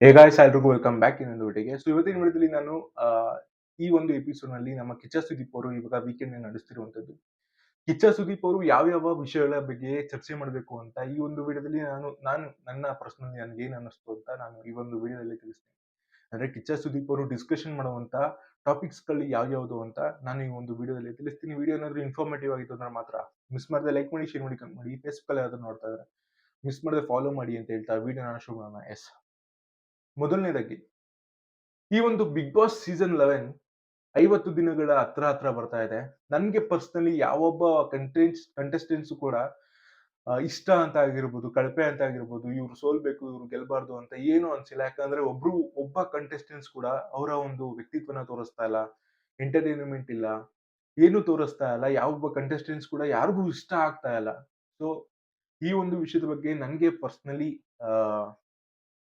ಹೇ guys ಎಲ್ರಿಗೂ welcome back ಇನ್ನೊಂದು ಒಟ್ಟಿಗೆ ಸೊ ಇವತ್ತಿನ ವಿಡಿಯೋದಲ್ಲಿ ನಾನು ಈ ಒಂದು ಎಪಿಸೋಡ್ನಲ್ಲಿ ನಮ್ಮ ಕಿಚ್ಚ ಸುದೀಪ್ ಅವರು ಇವಾಗ ವೀಕೆಂಡ್ ನಡೆಸ್ತಿರುವಂತದ್ದು. ಕಿಚ್ಚ ಸುದೀಪ್ ಅವರು ಯಾವ ಯಾವ ವಿಷಯಗಳ ಬಗ್ಗೆ ಚರ್ಚೆ ಮಾಡಬೇಕು ಅಂತ ಈ ಒಂದು ವಿಡಿಯೋದಲ್ಲಿ ನಾನು ನಾನು, ನನ್ನ ಪರ್ಸನಲಿ ನನಗೆ ಏನ್ ಅನ್ನಿಸ್ತು ಅಂತ ನಾನು ಈ ಒಂದು ವಿಡಿಯೋದಲ್ಲಿ ತಿಳಿಸ್ತೀನಿ. ಅಂದ್ರೆ ಕಿಚ್ಚ ಸುದೀಪ್ ಅವರು ಡಿಸ್ಕಷನ್ ಮಾಡುವಂತ ಟಾಪಿಕ್ಸ್ಗಳು ಯಾವ್ಯಾವುದು ಅಂತ ನಾನು ಈ ಒಂದು ವಿಡಿಯೋದಲ್ಲಿ ತಿಳಿಸ್ತೀನಿ. ವಿಡಿಯೋ ಏನಾದ್ರು ಇನ್ಫಾರ್ಮೇಟಿವ್ ಆಗಿತ್ತು ಅಂದ್ರೆ ಮಾತ್ರ ಮಿಸ್ ಮಾಡದೆ ಲೈಕ್ ಮಾಡಿ ಶೇರ್ ಮಾಡಿ ಕಮೆಂಟ್ ಮಾಡಿ ಫೇಸ್ಬುಕ್ ಅಲ್ಲಿ ಯಾವ್ದಾದ್ರು ನೋಡ್ತಾ ಇದ್ರೆ ಮಿಸ್ ಮಾಡದೆ ಫಾಲೋ ಮಾಡಿ ಅಂತ ಹೇಳ್ತಾ ನಾನು ಶುರು ಮಾಡೋಣ. ಎಸ್ ಮೊದಲನೇದಾಗಿ, ಈ ಒಂದು ಬಿಗ್ ಬಾಸ್ ಸೀಸನ್ ಲೆವೆನ್ ಐವತ್ತು ದಿನಗಳ ಹತ್ರ ಹತ್ರ ಬರ್ತಾ ಇದೆ. ನನಗೆ ಪರ್ಸನಲಿ ಯಾವೊಬ್ಬ ಕಂಟೆಂಟ್ಸ್ ಕಂಟೆಸ್ಟೆಂಟ್ಸ್ ಕೂಡ ಇಷ್ಟ ಅಂತ ಆಗಿರ್ಬೋದು, ಕಳಪೆ ಅಂತ ಆಗಿರ್ಬೋದು, ಇವ್ರು ಸೋಲ್ಬೇಕು, ಇವ್ರು ಗೆಲ್ಬಾರ್ದು ಅಂತ ಏನು ಅನ್ಸಿಲ್ಲ. ಯಾಕಂದ್ರೆ ಒಬ್ರು, ಒಬ್ಬ ಕಂಟೆಸ್ಟೆಂಟ್ಸ್ ಕೂಡ ಅವರ ಒಂದು ವ್ಯಕ್ತಿತ್ವನ ತೋರಿಸ್ತಾ ಇಲ್ಲ ಎಂಟರ್ಟೈನ್ಮೆಂಟ್ ಇಲ್ಲ, ಏನು ತೋರಿಸ್ತಾ ಇಲ್ಲ, ಯಾವೊಬ್ಬ ಕಂಟೆಸ್ಟೆಂಟ್ಸ್ ಕೂಡ ಯಾರಿಗೂ ಇಷ್ಟ ಆಗ್ತಾ ಇಲ್ಲ. ಸೊ ಈ ಒಂದು ವಿಷಯದ ಬಗ್ಗೆ ನನಗೆ ಪರ್ಸ್ನಲಿ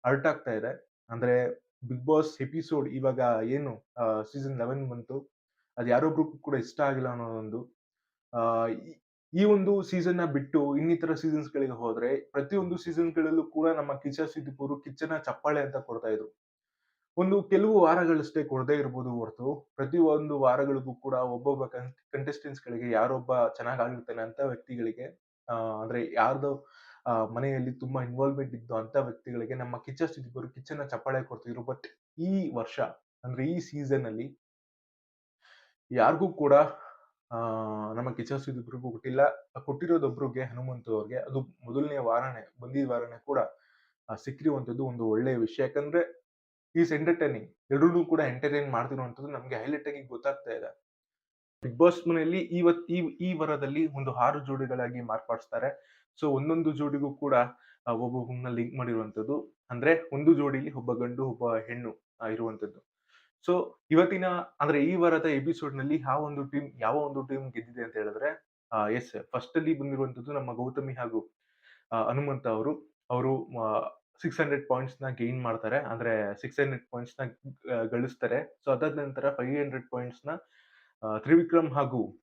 ಅರ್ಟ್ ಆಗ್ತಾ ಇದೆ. ಅಂದ್ರೆ ಬಿಗ್ ಬಾಸ್ ಎಪಿಸೋಡ್ ಇವಾಗ ಏನು ಸೀಸನ್ ಲೆವೆನ್ ಬಂತು. ಅದು ಯಾರೊಬ್ರು ಕೂಡ ಇಷ್ಟ ಆಗಿಲ್ಲ ಅನ್ನೋದೊಂದು ಈ- ಒಂದು ಸೀಸನ್ನ ಬಿಟ್ಟು ಇನ್ನಿತರ ಸೀಸನ್ಸ್ ಗಳಿಗೆ ಹೋದ್ರೆ ಪ್ರತಿಯೊಂದು ಸೀಸನ್ ಗಳಲ್ಲೂ ಕೂಡ ನಮ್ಮ ಕಿಚ್ಚ ಸಿದ್ದಿಪುರು ಕಿಚ್ಚನ ಚಪ್ಪಾಳೆ ಅಂತ ಕೊಡ್ತಾ ಇದ್ರು. ಒಂದು ಕೆಲವು ವಾರಗಳಷ್ಟೇ ಕೊಡದೇ ಇರ್ಬೋದು ಹೊರತು ಪ್ರತಿ ಒಂದು ವಾರಗಳಿಗೂ ಕೂಡ ಒಬ್ಬೊಬ್ಬ ಕಂಟೆಸ್ಟೆಂಟ್ಸ್ ಗಳಿಗೆ ಯಾರೊಬ್ಬ ಚೆನ್ನಾಗಿ ಆಗಿರ್ತಾನೆ ಅಂತ ವ್ಯಕ್ತಿಗಳಿಗೆ ಅಂದ್ರೆ ಯಾರ್ದೋ ಆ, ಮನೆಯಲ್ಲಿ ತುಂಬಾ ಇನ್ವಾಲ್ವ್ಮೆಂಟ್ ಇದ್ದು ಅಂತ ವ್ಯಕ್ತಿಗಳಿಗೆ ನಮ್ಮ ಕಿಚನ್ ಸುದೀಪ್ ಕಿಚನ್ ಚಪ್ಪಾಳೆ ಕೊಡ್ತಿದ್ರು. ಬಟ್ ಈ ವರ್ಷ ಅಂದ್ರೆ ಈ ಸೀಸನ್ ಅಲ್ಲಿ ಯಾರಿಗೂ ಕೂಡ ಆ, ನಮ್ಮ ಕಿಚ್ಚ ಸುದೀಪ್ರಿಗೂ ಕೊಟ್ಟಿಲ್ಲ. ಕೊಟ್ಟಿರೋದೊಬ್ರಿಗೆ ಹನುಮಂತು ಅವ್ರಿಗೆ ಅದು ಮೊದಲನೇ ವಾರನೇ ಬಂದಿದ ವಾರನೇ ಕೂಡ ಆ, ಸಿಕ್ಕಿರುವಂತದ್ದು ಒಂದು ಒಳ್ಳೆಯ ವಿಷಯ. ಯಾಕಂದ್ರೆ ಈಸ್ ಎಂಟರ್ಟೈನಿಂಗ್ ಎರಡೂ ಕೂಡ ಎಂಟರ್ಟೈನ್ ಮಾಡ್ತಿರುವಂತದ್ದು ನಮಗೆ ಹೈಲೈಟ್ ಆಗಿ ಗೊತ್ತಾಗ್ತಾ ಇದೆ. ಬಿಗ್ ಬಾಸ್ ಮನೆಯಲ್ಲಿ ಇವತ್ ಈ ಈ ವಾರದಲ್ಲಿ ಒಂದು ಆರು ಜೋಡಿಗಳಾಗಿ ಮಾರ್ಪಡಿಸ್ತಾರೆ. ಸೊ ಒಂದೊಂದು ಜೋಡಿಗೂ ಕೂಡ ಒಬ್ಬೊಬ್ಬನ ಲಿಂಕ್ ಮಾಡಿರುವಂಥದ್ದು. ಅಂದ್ರೆ, ಒಂದು ಜೋಡಿಲಿ ಒಬ್ಬ ಗಂಡು, ಒಬ್ಬ ಹೆಣ್ಣು ಇರುವಂಥದ್ದು. ಸೊ ಇವತ್ತಿನ, ಅಂದ್ರೆ ಈ ವಾರದ ಎಪಿಸೋಡ್ನಲ್ಲಿ ಯಾವ ಒಂದು ಟೀಮ್ ಯಾವ ಒಂದು ಟೀಮ್ ಗೆದ್ದಿದೆ ಅಂತ ಹೇಳಿದ್ರೆ ಎಸ್ ಫಸ್ಟ್ ಅಲ್ಲಿ ಬಂದಿರುವಂತದ್ದು ನಮ್ಮ ಗೌತಮಿ ಹಾಗೂ ಹನುಮಂತ ಅವರು. ಅವರು ಸಿಕ್ಸ್ ಹಂಡ್ರೆಡ್ ಪಾಯಿಂಟ್ಸ್ನ ಗೇನ್ ಮಾಡ್ತಾರೆ. ಅಂದ್ರೆ ಸಿಕ್ಸ್ ಹಂಡ್ರೆಡ್ ಪಾಯಿಂಟ್ಸ್ನ ಗಳಿಸ್ತಾರೆ. ಸೊ ಅದಾದ ನಂತರ ಫೈವ್ ಹಂಡ್ರೆಡ್ ಪಾಯಿಂಟ್ಸ್ನ ತ್ರಿವಿಕ್ರಮ್ ಹಾಗೂ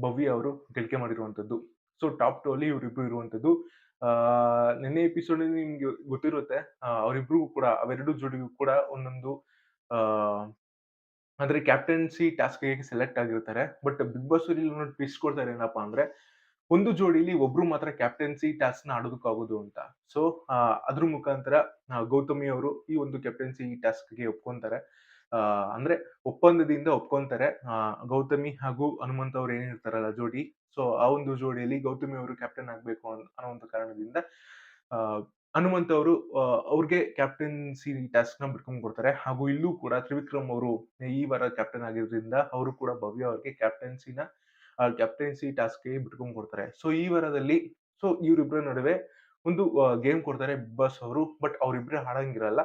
ಭವ್ಯ ಅವರು ಗಳಿಕೆ ಮಾಡಿರುವಂತದ್ದು ಸೊ, ಟಾಪ್ ಟು ಅಲ್ಲಿ ಇವರಿಬ್ರು ಇರುವಂತದ್ದು ನಿನ್ನೆ ಎಪಿಸೋಡ್ ನಿಮ್ಗೆ ಗೊತ್ತಿರುತ್ತೆ ಅವರಿಬ್ರಿಗೂ ಕೂಡ, ಅವೆರಡು ಜೋಡಿಗೂ ಕೂಡ ಒಂದೊಂದು ಅಂದ್ರೆ ಕ್ಯಾಪ್ಟನ್ಸಿ ಟಾಸ್ಕ್ ಸೆಲೆಕ್ಟ್ ಆಗಿರ್ತಾರೆ. ಬಟ್ ಬಿಗ್ ಬಾಸ್ ಒಂದು ಟ್ವಿಸ್ಟ್ ಕೊಡ್ತಾರೆ ಏನಪ್ಪಾ ಅಂದ್ರೆ, ಒಂದು ಜೋಡಿಲಿ ಒಬ್ರು ಮಾತ್ರ ಕ್ಯಾಪ್ಟನ್ಸಿ ಟಾಸ್ಕ್ನ ಆಡೋದಕ್ಕಾಗೋದು ಅಂತ. ಸೊ ಅದ್ರ ಮುಖಾಂತರ ಗೌತಮಿ ಅವರು ಈ ಒಂದು ಕ್ಯಾಪ್ಟನ್ಸಿ ಟಾಸ್ಕ್ಗೆ ಒಪ್ಕೊಂತಾರೆ. ಅಂದ್ರೆ ಒಪ್ಪಂದದಿಂದ ಒಪ್ಕೊಂತಾರೆ. ಗೌತಮಿ ಹಾಗೂ ಹನುಮಂತ ಅವ್ರು ಏನಿರ್ತಾರಲ್ಲ ಜೋಡಿ ಸೊ ಆ ಒಂದು ಜೋಡಿಯಲ್ಲಿ ಗೌತಮಿ ಅವರು ಕ್ಯಾಪ್ಟನ್ ಆಗ್ಬೇಕು ಒಂದು ಕಾರಣದಿಂದ ಹನುಮಂತ ಅವರು ಅವ್ರಿಗೆ ಕ್ಯಾಪ್ಟನ್ಸಿ ಟಾಸ್ಕ್ನ ಬಿಟ್ಕೊಂಡ್ ಕೊಡ್ತಾರೆ. ಹಾಗೂ ಇಲ್ಲೂ ಕೂಡ ತ್ರಿವಿಕ್ರಮ್ ಅವರು ಈ ವಾರ ಕ್ಯಾಪ್ಟನ್ ಆಗಿರೋದ್ರಿಂದ ಅವರು ಕೂಡ ಭವ್ಯ ಅವ್ರಿಗೆ ಕ್ಯಾಪ್ಟನ್ಸಿನ ಕ್ಯಾಪ್ಟನ್ಸಿ ಟಾಸ್ಕ್ ಬಿಟ್ಕೊಂಡು ಕೊಡ್ತಾರೆ. ಸೊ ಈ ವಾರದಲ್ಲಿ ಸೊ ಇವರಿಬ್ಬರ ನಡುವೆ ಒಂದು ಗೇಮ್ ಕೊಡ್ತಾರೆ ಬಿಗ್ ಬಾಸ್ ಅವರು ಬಟ್ ಅವರಿಬ್ಬರೇ ಹಾಡಂಗಿರಲ್ಲ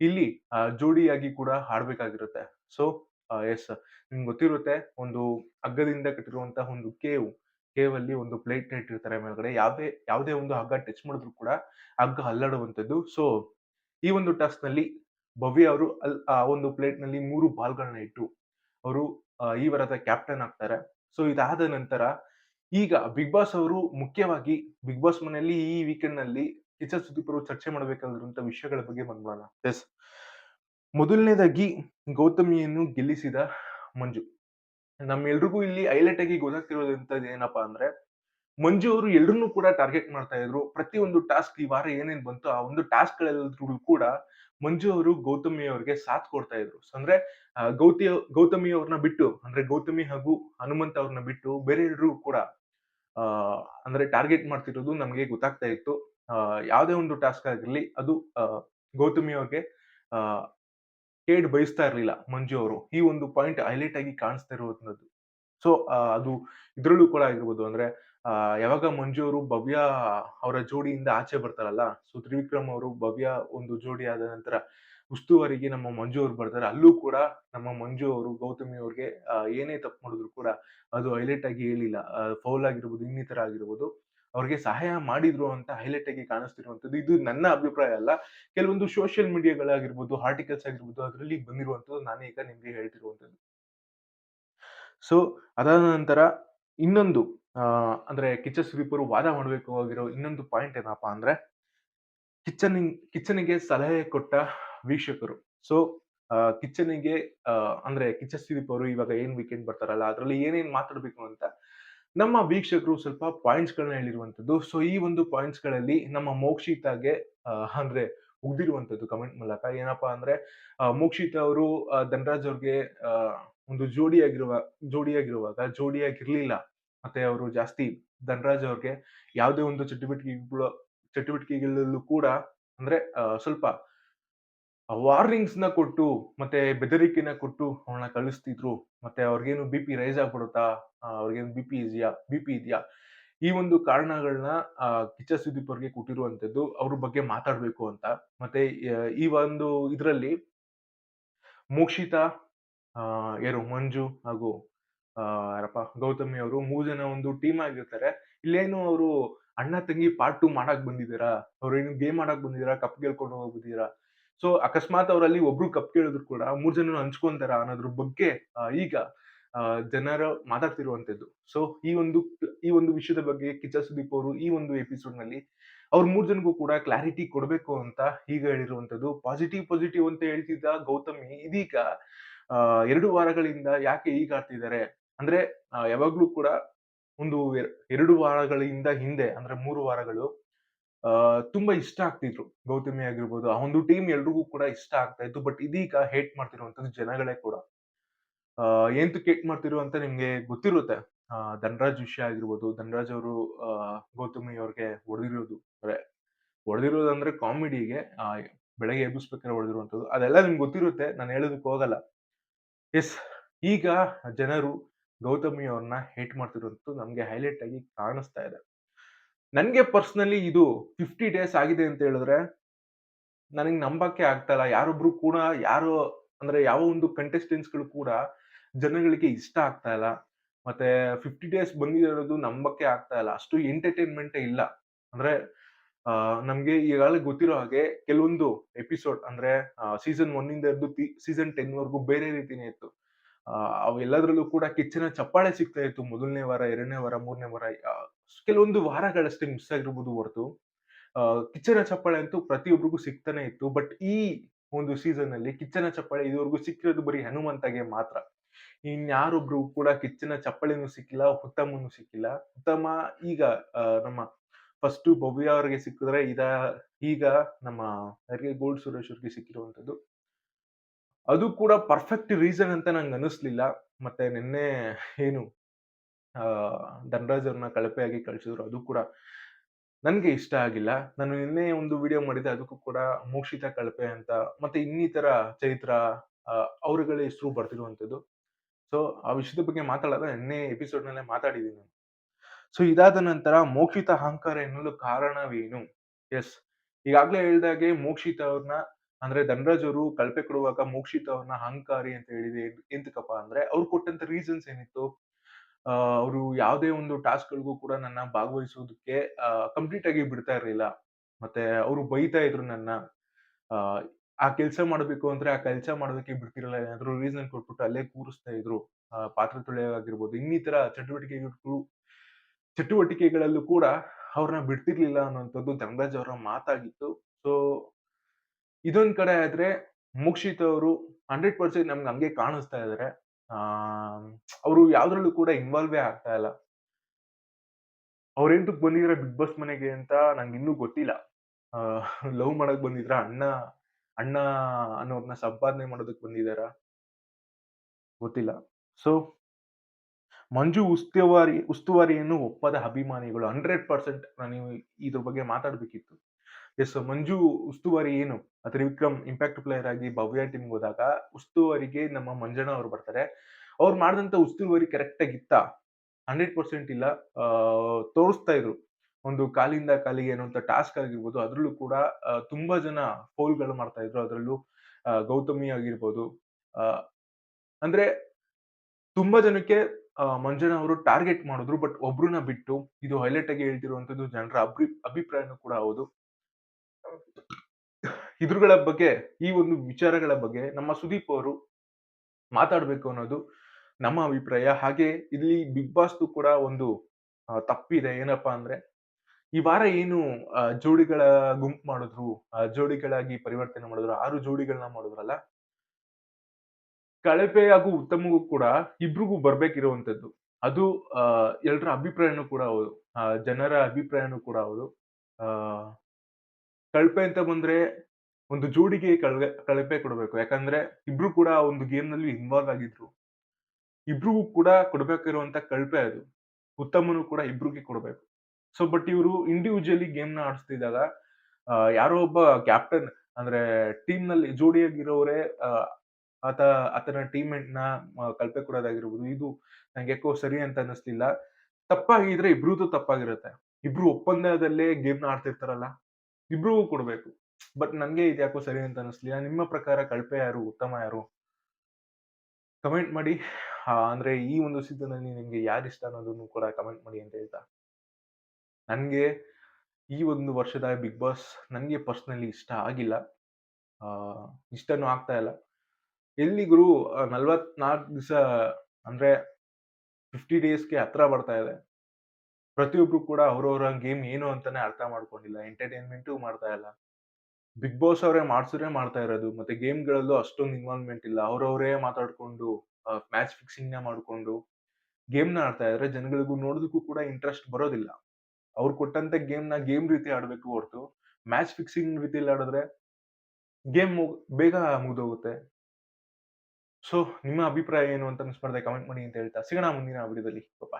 ಇಲ್ಲಿ ಜೋಡಿಯಾಗಿ ಕೂಡ ಹಾಡ್ಬೇಕಾಗಿರುತ್ತೆ. ಸೊ ಎಸ್ ನಿಮ್ಗೆ ಗೊತ್ತಿರುತ್ತೆ, ಒಂದು ಹಗ್ಗದಿಂದ ಕಟ್ಟಿರುವಂತಹ ಒಂದು ಕೇವ್ ಕೇವ್ ಅಲ್ಲಿ ಒಂದು ಪ್ಲೇಟ್ ಇಟ್ಟಿರ್ತಾರೆ ಮೇಲ್ಗಡೆ. ಯಾವುದೇ ಯಾವುದೇ ಒಂದು ಹಗ್ಗ ಟಚ್ ಮಾಡಿದ್ರು ಕೂಡ ಹಗ್ಗ ಅಲ್ಲಾಡುವಂಥದ್ದು. ಸೊ ಈ ಒಂದು ಟಾಸ್ಕ್ನಲ್ಲಿ ಭವ್ಯ ಅವರು ಅಲ್, ಆ, ಒಂದು ಪ್ಲೇಟ್ನಲ್ಲಿ ಮೂರು ಬಾಲ್ಗಳನ್ನ ಇಟ್ಟು, ಅವರು ಈ ವರದ ಕ್ಯಾಪ್ಟನ್ ಆಗ್ತಾರೆ. ಸೊ ಇದಾದ ನಂತರ ಈಗ ಬಿಗ್ ಬಾಸ್ ಅವರು ಮುಖ್ಯವಾಗಿ, ಬಿಗ್ ಬಾಸ್ ಮನೆಯಲ್ಲಿ ಈ ವೀಕೆಂಡ್ನಲ್ಲಿ ಕಿಚ್ಚ ಸುದೀಪರು ಚರ್ಚೆ ಮಾಡಬೇಕಾಗಿರುವಂತ ವಿಷಯಗಳ ಬಗ್ಗೆ ಬಂದ್ಬಿಡೋಣ ಎಸ್ ಮೊದಲನೇದಾಗಿ ಗೌತಮಿಯನ್ನು ಗೆಲ್ಲಿಸಿದ ಮಂಜು. ನಮ್ಮೆಲ್ರಿಗೂ ಇಲ್ಲಿ ಹೈಲೈಟ್ ಆಗಿ ಗೊತ್ತಾಗ್ತಿರೋದಂಥದ್ದು ಏನಪ್ಪಾ ಅಂದ್ರೆ, ಮಂಜು ಅವರು ಎಲ್ರನ್ನೂ ಕೂಡ ಟಾರ್ಗೆಟ್ ಮಾಡ್ತಾ ಇದ್ರು. ಪ್ರತಿ ಒಂದು ಟಾಸ್ಕ್ ಈ ವಾರ ಏನೇನ್ ಬಂತು ಆ ಒಂದು ಟಾಸ್ಕ್ ಗಳೆಲ್ಲರೂ ಕೂಡ ಮಂಜು ಅವರು ಗೌತಮಿ ಅವ್ರಿಗೆ ಸಾಥ್ ಕೊಡ್ತಾ ಇದ್ರು. ಅಂದ್ರೆ ಗೌತಿ, ಗೌತಮಿ ಅವ್ರನ್ನ ಬಿಟ್ಟು, ಅಂದ್ರೆ ಗೌತಮಿ ಹಾಗೂ ಹನುಮಂತ ಅವ್ರನ್ನ ಬಿಟ್ಟು ಬೇರೆ ಎಲ್ಲರೂ ಕೂಡ ಅಂದ್ರೆ ಟಾರ್ಗೆಟ್ ಮಾಡ್ತಿರೋದು ನಮಗೆ ಗೊತ್ತಾಗ್ತಾ ಇತ್ತು. ಯಾವುದೇ ಒಂದು ಟಾಸ್ಕ್ ಆಗಿರಲಿ, ಅದು ಗೌತಮಿ ಅವ್ರಿಗೆ ಕೇಡ್ ಬಯಸ್ತಾ ಇರಲಿಲ್ಲ ಮಂಜು ಅವರು. ಈ ಒಂದು ಪಾಯಿಂಟ್ ಹೈಲೈಟ್ ಆಗಿ ಕಾಣಿಸ್ತಾ ಇರುವಂತದ್ದು. ಸೊ ಅದು ಇದ್ರಲ್ಲೂ ಕೂಡ ಆಗಿರ್ಬೋದು. ಅಂದ್ರೆ ಯಾವಾಗ ಮಂಜು ಅವರು ಭವ್ಯ ಅವರ ಜೋಡಿಯಿಂದ ಆಚೆ ಬರ್ತಾರಲ್ಲ ಸೊ ತ್ರಿವಿಕ್ರಮ್ ಅವರು ಭವ್ಯ ಒಂದು ಜೋಡಿ ಆದ ನಂತರ ಉಸ್ತುವಾರಿಗೆ ನಮ್ಮ ಮಂಜು ಅವ್ರು ಬರ್ತಾರೆ. ಅಲ್ಲೂ ಕೂಡ ನಮ್ಮ ಮಂಜು ಅವರು, ಗೌತಮಿ ಅವ್ರಿಗೆ ಏನೇ ತಪ್ಪು ಮಾಡಿದ್ರು ಕೂಡ ಅದು ಹೈಲೈಟ್ ಆಗಿ ಹೇಳಿಲ್ಲ. ಫೌಲ್ ಆಗಿರ್ಬೋದು, ಇನ್ನಿತರ ಆಗಿರ್ಬೋದು. ಅವ್ರಿಗೆ ಸಹಾಯ ಮಾಡಿದ್ರು ಅಂತ ಹೈಲೈಟ್ ಆಗಿ ಕಾಣಿಸ್ತಿರುವಂಥದ್ದು. ಇದು ನನ್ನ ಅಭಿಪ್ರಾಯ ಅಲ್ಲ. ಕೆಲವೊಂದು ಸೋಷಿಯಲ್ ಮೀಡಿಯಾಗಳಾಗಿರ್ಬೋದು ಆರ್ಟಿಕಲ್ಸ್ ಆಗಿರ್ಬೋದು ಅದರಲ್ಲಿ ಬಂದಿರುವಂಥದ್ದು ನಾನೇ ಈಗ ನಿಮಗೆ ಹೇಳ್ತಿರುವಂಥದ್ದು. ಸೊ ಅದಾದ ನಂತರ ಇನ್ನೊಂದು ಅಂದ್ರೆ ಕಿಚ್ಚ ಸುದೀಪರು ವಾದ ಮಾಡಬೇಕು ಆಗಿರೋ ಇನ್ನೊಂದು ಪಾಯಿಂಟ್ ಏನಪ್ಪಾ ಅಂದ್ರೆ ಕಿಚ್ಚನ್ ಕಿಚ್ಚನಿಗೆ ಸಲಹೆ ಕೊಟ್ಟ ವೀಕ್ಷಕರು. ಸೊ ಕಿಚ್ಚನಿಗೆ ಅಂದ್ರೆ ಕಿಚ್ಚ ಸುದೀಪ್ ಅವರು ಇವಾಗ ಏನ್ ವೀಕೆಂಡ್ ಬರ್ತಾರಲ್ಲ, ಅದರಲ್ಲಿ ಏನೇನ್ ಮಾತಾಡ್ಬೇಕು ಅಂತ ನಮ್ಮ ವೀಕ್ಷಕರು ಸ್ವಲ್ಪ ಪಾಯಿಂಟ್ಸ್‌ಗಳನ್ನ ಹೇಳಿರುವಂತದ್ದು. ಸೊ ಈ ಒಂದು ಪಾಯಿಂಟ್ಸ್‌ಗಳಲ್ಲಿ ನಮ್ಮ ಮೋಕ್ಷಿತಾಗೆ ಅಂದ್ರೆ ಉಗ್ದಿರುವಂತದ್ದು ಕಮೆಂಟ್ ಮೂಲಕ. ಏನಪ್ಪಾ ಅಂದ್ರೆ ಮೋಕ್ಷಿತ ಅವರು ಧನರಾಜ್ ಅವ್ರಿಗೆ ಒಂದು ಜೋಡಿಯಾಗಿರುವ ಜೋಡಿಯಾಗಿರುವಾಗ ಜೋಡಿಯಾಗಿರ್ಲಿಲ್ಲ. ಮತ್ತೆ ಅವರು ಜಾಸ್ತಿ ಧನರಾಜ್ ಅವ್ರಿಗೆ ಯಾವುದೇ ಒಂದು ಚಟುವಟಿಕೆಗಳು ಚಟುವಟಿಕೆಗಳಲ್ಲೂ ಕೂಡ ಅಂದ್ರೆ ಆಹ್, ಸ್ವಲ್ಪ ವಾರ್ನಿಂಗ್ಸ್‌ನ ಕೊಟ್ಟು, ಮತ್ತೆ ಬೆದರಿಕೆನ ಕೊಟ್ಟು ಅವನ ಕಳಿಸ್ತಿದ್ರು. ಮತ್ತೆ ಅವ್ರಿಗೇನು ಬಿ ಪಿ ರೈಸ್ ಆಗ್ಬಿಡುತ್ತಾ? ಅವ್ರಿಗೇನು ಬಿ ಪಿ ಇದೆಯಾ ಬಿಪಿ ಇದೆಯಾ? ಈ ಒಂದು ಕಾರಣಗಳನ್ನ ಕಿಚ್ಚ ಸುದೀಪ್ ಅವ್ರಿಗೆ ಕೊಟ್ಟಿರುವಂತದ್ದು. ಅವ್ರ ಬಗ್ಗೆ ಮಾತಾಡ್ಬೇಕು ಅಂತ. ಮತ್ತೆ ಈ ಒಂದು ಇದರಲ್ಲಿ ಮೋಕ್ಷಿತಾ, ಯಾರು ಮಂಜು ಹಾಗೂ ಯಾರಪ್ಪ ಗೌತಮಿ ಅವರು ಮೂರು ಜನ ಒಂದು ಟೀಮ್ ಆಗಿರ್ತಾರೆ. ಇಲ್ಲೇನು ಅವರು ಅಣ್ಣ-ತಂಗಿ ಪಾರ್ಟ್ ಟು ಮಾಡಕ್ ಬಂದಿದ್ದೀರಾ? ಅವ್ರೇನು ಗೇಮ್ ಆಡಕ್ ಬಂದಿದ್ದೀರಾ? ಕಪ್ ಗೆಲ್ಕೊಂಡು ಹೋಗಕ್ ಬಂದಿದ್ದೀರಾ? ಸೊ ಅಕಸ್ಮಾತ್ ಅವರಲ್ಲಿ ಒಬ್ರು ಕಪ್ ಕೇಳಿದ್ರು ಕೂಡ ಮೂರ್ ಜನನು ಹಂಚ್ಕೊಂತಾರ ಅನ್ನೋದ್ರ ಬಗ್ಗೆ ಈಗ ಜನರ ಮಾತಾಡ್ತಿರುವಂತದ್ದು. ಸೊ ಈ ಒಂದು ಈ ಒಂದು ವಿಷಯದ ಬಗ್ಗೆ ಕಿಚ್ಚ ಸುದೀಪ್ ಅವರು ಈ ಒಂದು ಎಪಿಸೋಡ್‌ನಲ್ಲಿ ಅವ್ರ ಮೂರ್ ಜನಗೂ ಕೂಡ ಕ್ಲಾರಿಟಿ ಕೊಡಬೇಕು ಅಂತ ಈಗ ಹೇಳಿರುವಂತದ್ದು. ಪಾಸಿಟಿವ್, ಪಾಸಿಟಿವ್ ಅಂತ ಹೇಳ್ತಿದ್ದ ಗೌತಮಿ ಇದೀಗ ಎರಡು 2 ವಾರಗಳಿಂದ ಯಾಕೆ ಈಗ ಆಡ್ತಿದ್ದಾರೆ? ಅಂದ್ರೆ ಯಾವಾಗ್ಲೂ ಕೂಡ ಒಂದು ಎರಡು 2 ವಾರಗಳಿಂದ ಹಿಂದೆ ಅಂದ್ರೆ ಮೂರು ವಾರಗಳು ತುಂಬಾ ಇಷ್ಟ ಆಗ್ತಿದ್ರು. ಗೌತಮಿ ಆಗಿರ್ಬೋದು, ಆ ಒಂದು ಟೀಮ್ ಎಲ್ರಿಗೂ ಕೂಡ ಇಷ್ಟ ಆಗ್ತಾ ಇತ್ತು. ಬಟ್ ಇದೀಗ ಹೇಟ್ ಮಾಡ್ತಿರುವಂತದ್ದು ಜನಗಳೇ ಕೂಡ. ಏಂತಕ್ಕೆ ಹೇಟ್ ಮಾಡ್ತಿರು ಅಂತ ನಿಮ್ಗೆ ಗೊತ್ತಿರುತ್ತೆ. ಧನರಾಜ್ ವಿಷಯ ಆಗಿರ್ಬೋದು, ಧನರಾಜ್ ಅವರು ಗೌತಮಿ ಅವ್ರಿಗೆ ಹೊಡೆದಿರೋದು. ಅಂದ್ರೆ ಹೊಡೆದಿರೋದಂದ್ರೆ ಕಾಮಿಡಿಗೆ ಆಹ್, ಬೆಳಗ್ಗೆ ಎಬ್ಬಿಸ್ಬೇಕಾದ್ರೆ ಹೊಡೆದಿರುವಂತದ್ದು. ಅದೆಲ್ಲ ನಿಮ್ಗೆ ಗೊತ್ತಿರುತ್ತೆ. ನಾನು ಹೇಳೋದಕ್ಕೆ ಹೋಗಲ್ಲ. ಎಸ್ ಈಗ ಜನರು ಗೌತಮಿ ಅವ್ರನ್ನ ಹೇಟ್ ಮಾಡ್ತಿರೋದು ನಮ್ಗೆ ಹೈಲೈಟ್ ಆಗಿ ಕಾಣಿಸ್ತಾ ಇದೆ. ನನ್ಗೆ ಪರ್ಸ್ನಲಿ ಇದು 50 ಡೇಸ್ ಆಗಿದೆ ಅಂತ ಹೇಳಿದ್ರೆ ನನಗೆ ನಂಬಕ್ಕೆ ಆಗ್ತಾ ಇಲ್ಲ. ಯಾರೊಬ್ರು ಕೂಡ ಯಾರು ಅಂದ್ರೆ ಯಾವ ಒಂದು ಕಂಟೆಸ್ಟೆಂಟ್ಸ್‌ಗಳು ಕೂಡ ಜನಗಳಿಗೆ ಇಷ್ಟ ಆಗ್ತಾ ಇಲ್ಲ. ಮತ್ತೆ 50 ಡೇಸ್ ಬಂದಿರೋದು ನಂಬಕ್ಕೆ ಆಗ್ತಾ ಇಲ್ಲ. ಅಷ್ಟು ಎಂಟರ್‌ಟೈನ್‌ಮೆಂಟೇ ಇಲ್ಲ. ಅಂದ್ರೆ ನಮ್ಗೆ ಈಗಾಗಲೇ ಗೊತ್ತಿರೋ ಹಾಗೆ ಕೆಲವೊಂದು ಎಪಿಸೋಡ್ ಅಂದ್ರೆ ಸೀಸನ್ ಒನ್ ಇಂದ ಹಿಡಿದು ಸೀಸನ್ 10 ವರೆಗೂ ಬೇರೆ ರೀತಿನೇ ಇತ್ತು. ಅವೆಲ್ಲದರಲ್ಲೂ ಕೂಡ ಕೆಚ್ಚಿನ ಚಪ್ಪಾಳೆ ಸಿಗ್ತಾ ಇತ್ತು. ಮೊದಲನೇ ವಾರ, ಎರಡನೇ ವಾರ, ಮೂರನೇ ವಾರ ಕೆಲವೊಂದು ವಾರಗಳಷ್ಟೇ ಮಿಸ್ ಆಗಿರ್ಬೋದು ಹೊರತು ಕಿಚ್ಚನ ಚಪ್ಪಾಳೆ ಅಂತೂ ಪ್ರತಿಯೊಬ್ಬರಿಗೂ ಸಿಗ್ತಾನೆ ಇತ್ತು. ಬಟ್ ಈ ಒಂದು ಸೀಸನ್ ಅಲ್ಲಿ ಕಿಚ್ಚನ ಚಪ್ಪಾಳೆ ಇದುವರೆಗೂ ಸಿಕ್ಕಿರೋದು ಬರೀ ಹನುಮಂತಗೆ ಮಾತ್ರ. ಇನ್ಯಾರೊಬ್ರು ಕೂಡ ಕಿಚ್ಚನ ಚಪ್ಪಾಳೆನೂ ಸಿಕ್ಕಿಲ್ಲ, ಉತ್ತಮನೂ ಸಿಕ್ಕಿಲ್ಲ. ಉತ್ತಮ ಈಗ ನಮ್ಮ ಫಸ್ಟ್ ಭವ್ಯ ಅವ್ರಿಗೆ ಸಿಕ್ಕಿದ್ರೆ ಇದ ಈಗ ನಮ್ಮ ಯಾರಿಗೆ ಗೋಲ್ಡ್ ಸುರೇಶ್ ಅವ್ರಿಗೆ ಸಿಕ್ಕಿರುವಂತದ್ದು. ಅದು ಕೂಡ ಪರ್ಫೆಕ್ಟ್ ರೀಸನ್ ಅಂತ ನಂಗೆ ಅನಿಸ್ಲಿಲ್ಲ. ಮತ್ತೆ ನಿನ್ನೆ ಏನು ಧನರಾಜ್ ಅವ್ರನ್ನ ಕಳಪೆಯಾಗಿ ಕಳಿಸಿದ್ರು, ಅದು ಕೂಡ ನನಗೆ ಇಷ್ಟ ಆಗಿಲ್ಲ. ನಾನು ನಿನ್ನೆ ಒಂದು ವಿಡಿಯೋ ಮಾಡಿದ್ದೆ, ಅದಕ್ಕೂ ಕೂಡ ಮೋಕ್ಷಿತ ಕಳಪೆ ಅಂತ ಮತ್ತೆ ಇನ್ನಿತರ ಚೈತ್ರ ಅವರುಗಳ ಹೆಸರು ಬರ್ತಿರುವಂಥದ್ದು ಸೊ ಆ ವಿಷಯದ ಬಗ್ಗೆ ಮಾತಾಡಲ್ಲ. ನಿನ್ನೆ ಎಪಿಸೋಡ್‌ನಲ್ಲೇ ಮಾತಾಡಿದ್ದೀನಿ. ಸೊ ಇದಾದ ನಂತರ ಮೋಕ್ಷಿತ ಅಹಂಕಾರ ಎನ್ನಲು ಕಾರಣವೇನು? ಎಸ್ ಈಗಾಗ್ಲೇ ಹೇಳಿದಾಗೆ ಮೋಕ್ಷಿತ ಅವ್ರನ್ನ, ಅಂದ್ರೆ ಧನರಾಜ್ ಅವರು ಕಳಪೆ ಕೊಡುವಾಗ ಮೋಕ್ಷಿತ ಅವ್ರನ್ನ ಅಹಂಕಾರಿ ಅಂತ ಹೇಳಿದೆ, ಎಂತಕಪ್ಪ ಅಂದ್ರೆ ಅವ್ರು ಕೊಟ್ಟಂತ ರೀಸನ್ಸ್ ಏನಿತ್ತು? ಅವರು ಯಾವುದೇ ಒಂದು ಟಾಸ್ಕ್‌ಗಳಿಗೂ ಕೂಡ ನನ್ನ ಭಾಗವಹಿಸೋದಕ್ಕೆ ಕಂಪ್ಲೀಟ್ ಆಗಿ ಬಿಡ್ತಾ ಇರ್ಲಿಲ್ಲ. ಮತ್ತೆ ಅವರು ಬೈತಾ ಇದ್ರು ನನ್ನ. ಆ ಕೆಲಸ ಮಾಡಬೇಕು ಅಂದ್ರೆ ಆ ಕೆಲಸ ಮಾಡೋದಕ್ಕೆ ಬಿಡ್ತಿರಲಿಲ್ಲ ಏನಾದ್ರು ರೀಸನ್ ಕೊಟ್ಬಿಟ್ಟು ಅಲ್ಲೇ ಕೂರಿಸ್ತಾ ಇದ್ರು. ಪಾತ್ರೆ ತೊಳೆಯೋದಾಗಿರ್ಬೋದು, ಇನ್ನಿತರ ಚಟುವಟಿಕೆಗಳು ಚಟುವಟಿಕೆಗಳಲ್ಲೂ ಕೂಡ ಅವ್ರನ್ನ ಬಿಡ್ತಿರ್ಲಿಲ್ಲ ಅನ್ನೋಂಥದ್ದು ಧನರಾಜ್ ಅವರ ಮಾತಾಗಿತ್ತು. ಸೊ ಇದೊಂದ್ ಕಡೆ ಆದ್ರೆ ಮುಕ್ಷಿತ್ ಅವರು 100% ನಮ್ಗೆ ಹಂಗೆ ಕಾಣಿಸ್ತಾ ಇದಾರೆ. ಅವರು ಯಾವ್ದ್ರಲ್ಲೂ ಕೂಡ ಇನ್ವಾಲ್ವೇ ಆಗ್ತಾ ಇಲ್ಲ. ಅವ್ರೆಂತಕ್ ಬಂದಿದ್ರ ಬಿಗ್ ಬಾಸ್ ಮನೆಗೆ ಅಂತ ನಂಗಿನ್ನೂ ಗೊತ್ತಿಲ್ಲ. ಆಹ್, ಲವ್ ಮಾಡಕ್ ಬಂದಿದ್ರಾ? ಅಣ್ಣ ಅಣ್ಣ ಅನ್ನೋರ್ನ ಸಂಪಾದನೆ ಮಾಡೋದಕ್ ಬಂದಿದಾರ ಗೊತ್ತಿಲ್ಲ. ಸೊ ಮಂಜು ಉಸ್ತುವಾರಿ ಉಸ್ತುವಾರಿಯನ್ನು ಒಪ್ಪದ ಅಭಿಮಾನಿಗಳು 100% ನಾನು ಇದ್ರ ಬಗ್ಗೆ ಮಾತಾಡ್ಬೇಕಿತ್ತು. ಎಸ್ ಮಂಜು ಉಸ್ತುವಾರಿ ಏನು? ತ್ರಿವಿಕ್ರಮ್ ಇಂಪ್ಯಾಕ್ಟ್ ಪ್ಲೇಯರ್ ಆಗಿ ಭವ್ಯ ಟೀಮ್ ಹೋದಾಗ ಉಸ್ತುವಾರಿಗೆ ನಮ್ಮ ಮಂಜಣ್ಣ ಅವ್ರು ಬರ್ತಾರೆ. ಅವ್ರು ಮಾಡಿದಂತ ಉಸ್ತುವಾರಿ ಕರೆಕ್ಟ್ ಆಗಿತ್ತಾ? 100% ಇಲ್ಲ. ಆಹ್, ತೋರಿಸ್ತಾ ಇದ್ರು. ಒಂದು ಕಾಲಿಂದ ಕಾಲಿಗೆ ಅನ್ನುವಂತ ಟಾಸ್ಕ್ ಆಗಿರ್ಬೋದು, ಅದ್ರಲ್ಲೂ ಕೂಡ ತುಂಬಾ ಜನ ಫೌಲ್‌ಗಳು ಮಾಡ್ತಾ ಇದ್ರು. ಅದ್ರಲ್ಲೂ ಗೌತಮಿ ಆಗಿರ್ಬೋದು. ಅಂದ್ರೆ ತುಂಬಾ ಜನಕ್ಕೆ ಮಂಜನ ಅವರು ಟಾರ್ಗೆಟ್ ಮಾಡಿದ್ರು. ಬಟ್ ಒಬ್ರನ್ನ ಬಿಟ್ಟು ಇದು ಹೈಲೈಟ್ ಆಗಿ ಹೇಳ್ತಿರುವಂತದ್ದು ಜನರ ಅಭಿ ಅಭಿಪ್ರಾಯನೂ ಕೂಡ ಹೌದು. ಇದ್ರುಗಳ ಬಗ್ಗೆ ಈ ಒಂದು ವಿಚಾರಗಳ ಬಗ್ಗೆ ನಮ್ಮ ಸುದೀಪ್ ಅವರು ಮಾತಾಡ್ಬೇಕು ಅನ್ನೋದು ನಮ್ಮ ಅಭಿಪ್ರಾಯ. ಹಾಗೆ ಇಲ್ಲಿ ಬಿಗ್ ಬಾಸ್‌ದು ಕೂಡ ಒಂದು ತಪ್ಪಿದೆ. ಏನಪ್ಪಾ ಅಂದ್ರೆ ಈ ವಾರ ಏನು ಜೋಡಿಗಳ ಗುಂಪು ಮಾಡಿದ್ರು ಜೋಡಿಗಳಾಗಿ ಪರಿವರ್ತನೆ ಮಾಡಿದ್ರು ಆರು ಜೋಡಿಗಳನ್ನ ಮಾಡಿದ್ರಲ್ಲ ಕಳಪೆ ಹಾಗೂ ಉತ್ತಮಗೂ ಕೂಡ ಇಬ್ರಿಗೂ ಬರ್ಬೇಕಿರುವಂತದ್ದು ಅದು ಆ, ಎಲ್ರ ಅಭಿಪ್ರಾಯನೂ ಕೂಡ ಹೌದು ಜನರ ಅಭಿಪ್ರಾಯನೂ ಕೂಡ ಹೌದು ಕಳಪೆ ಅಂತ ಬಂದ್ರೆ ಒಂದು ಜೋಡಿಗೆ ಕಳವೆ, ಕಳಪೆ ಕೊಡಬೇಕು. ಯಾಕಂದ್ರೆ ಇಬ್ರು ಕೂಡ ಒಂದು ಗೇಮ್ನಲ್ಲಿ ಇನ್ವಾಲ್ವ್ ಆಗಿದ್ರು. ಇಬ್ರಿಗೂ ಕೂಡ ಕೊಡ್ಬೇಕಿರುವಂತ ಕಳಪೆ ಅದು. ಉತ್ತಮನು ಕೂಡ ಇಬ್ರಿಗೆ ಕೊಡ್ಬೇಕು. ಸೊ ಬಟ್ ಇವರು ಇಂಡಿವಿಜುವಲಿ ಗೇಮ್ನ ಆಡಿಸ್ತಿದ್ದಾಗ ಯಾರೋ ಒಬ್ಬ ಕ್ಯಾಪ್ಟನ್ ಅಂದ್ರೆ ಟೀಮ್ನಲ್ಲಿ ಜೋಡಿಯಾಗಿರೋರೇ ಆತ, ಆತನ ಟೀಮ್ಮೇಟ್ನ ಕಳಪೆ ಕೊಡೋದಾಗಿರ್ಬೋದು. ಇದು ನಂಗೆ ಯಾಕೋ ಸರಿ ಅಂತ ಅನ್ನಿಸ್ಲಿಲ್ಲ. ತಪ್ಪಾಗಿದ್ರೆ ಇಬ್ರದ್ದು ತಪ್ಪಾಗಿರುತ್ತೆ. ಇಬ್ರು ಒಪ್ಪಂದದಲ್ಲೇ ಗೇಮ್ನ ಆಡ್ತಿರ್ತಾರಲ್ಲ. ಇಬ್ರಿಗೂ ಕೊಡ್ಬೇಕು. ಬಟ್ ನನ್ಗೆ ಇದು ಯಾಕೋ ಸರಿ ಅಂತ ಅನಿಸ್ಲಿಲ್ಲ. ನಿಮ್ಮ ಪ್ರಕಾರ ಕಳಪೆ ಯಾರು ಉತ್ತಮ ಯಾರು? ಕಮೆಂಟ್ ಮಾಡಿ. ಅಂದ್ರೆ ಈ ಒಂದು ಸೀಸನ್ ಅಲ್ಲಿ ನಿಮ್ಗೆ ಯಾರು ಇಷ್ಟ ಅನ್ನೋದನ್ನು ಕೂಡ ಕಮೆಂಟ್ ಮಾಡಿ ಅಂತ ಹೇಳ್ತಾ. ನನಗೆ ಈ ಒಂದು ವರ್ಷದ ಬಿಗ್ ಬಾಸ್ ನನಗೆ ಪರ್ಸ್ನಲಿ ಇಷ್ಟ ಆಗಿಲ್ಲ. ಆ, ಇಷ್ಟನೂ ಆಗ್ತಾ ಇಲ್ಲ. ಎಲ್ಲಿಗೂ ನಲ್ವತ್ನಾಲ್ಕು ದಿವಸ ಅಂದ್ರೆ ಫಿಫ್ಟಿ ಡೇಸ್ಗೆ ಹತ್ರ ಬರ್ತಾ ಇದೆ. ಪ್ರತಿಯೊಬ್ರು ಕೂಡ ಅವ್ರವ್ರ ಗೇಮ್ ಏನು ಅಂತಾನೆ ಅರ್ಥ ಮಾಡ್ಕೊಂಡಿಲ್ಲ, ಎಂಟರ್ಟೈನ್ಮೆಂಟು ಮಾಡ್ತಾ ಇಲ್ಲ. ಬಿಗ್ ಬಾಸ್ ಅವರೇ ಮಾಡ್ಸೋರೇ ಮಾಡ್ತಾ ಇರೋದು, ಮತ್ತೆ ಗೇಮ್ಗಳಲ್ಲೂ ಅಷ್ಟೊಂದು ಇನ್ವಾಲ್ವ್ಮೆಂಟ್ ಇಲ್ಲ. ಅವ್ರವರೇ ಮಾತಾಡ್ಕೊಂಡು ಮ್ಯಾಚ್ ಫಿಕ್ಸಿಂಗ್ನ ಮಾಡ್ಕೊಂಡು ಗೇಮ್ನ ಆಡ್ತಾ ಇದ್ರೆ. ಜನಗಳಿಗೂ ನೋಡೋದಕ್ಕೂ ಕೂಡ ಇಂಟ್ರೆಸ್ಟ್ ಬರೋದಿಲ್ಲ. ಅವ್ರು ಕೊಟ್ಟಂತ ಗೇಮ್ನ ಗೇಮ್ ರೀತಿ ಆಡ್ಬೇಕು ಹೊರತು ಮ್ಯಾಚ್ ಫಿಕ್ಸಿಂಗ್ ರೀತಿಯಲ್ಲಿ ಆಡಿದ್ರೆ ಗೇಮ್ ಬೇಗ ಮುಗಿದೋಗುತ್ತೆ. ಸೊ ನಿಮ್ಮ ಅಭಿಪ್ರಾಯ ಏನು ಅಂತ ಸ್ಪರ್ಧೆ ಕಮೆಂಟ್ ಮಾಡಿ ಅಂತ ಹೇಳ್ತಾ, ಸಿಗೋಣ ಮುಂದಿನ ವಿಡಿಯೋದಲ್ಲಿ ಪಾಪ